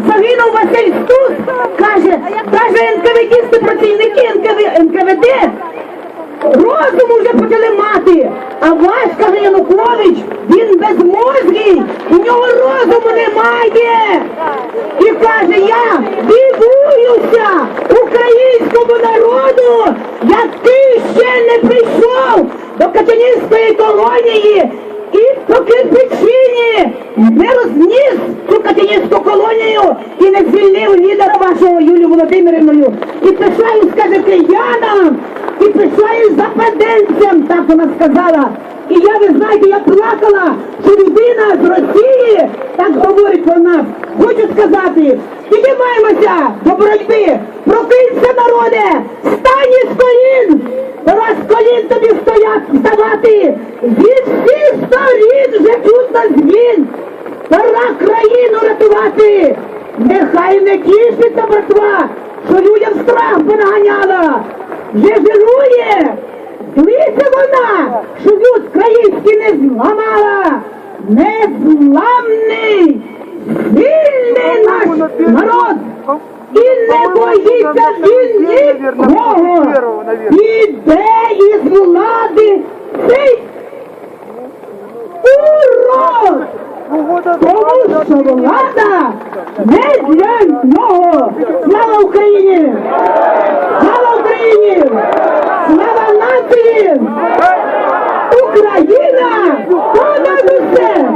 загинув Василь Стус, каже, каже НКВДісти, працівники НКВ, НКВД розум уже почали мати. А ваш, каже Янукович, він безмозгий, у нього розуму немає. І каже, я дивуюся українському народу, як ти ще не прийшов до Качанівської колонії і по Кирпичині не розніс Володимирівною. І пишаюсь, каже, киянам, і пишаюсь западенцям, так вона сказала. І я, ви знаєте, я плакала, що людина з Росії так говорить про нас. Хочу сказати, підіймаємося до боротьби, прокинься, народе, стань із колін, пора з колін тобі стоять, вставати, від всіх сторін вже чутно звін, пора країну рятувати, нехай не тішиться братва, що людям страх понаганяла, вже жирує, Дивіться вона, що люд український не зламала, незламний, вільний наш народ. І не боїться він нікого. Іде із влади цей урод. Тому що влада не для нього. Слава Україні! Слава Україні! Слава нації! Україна! Понад усе!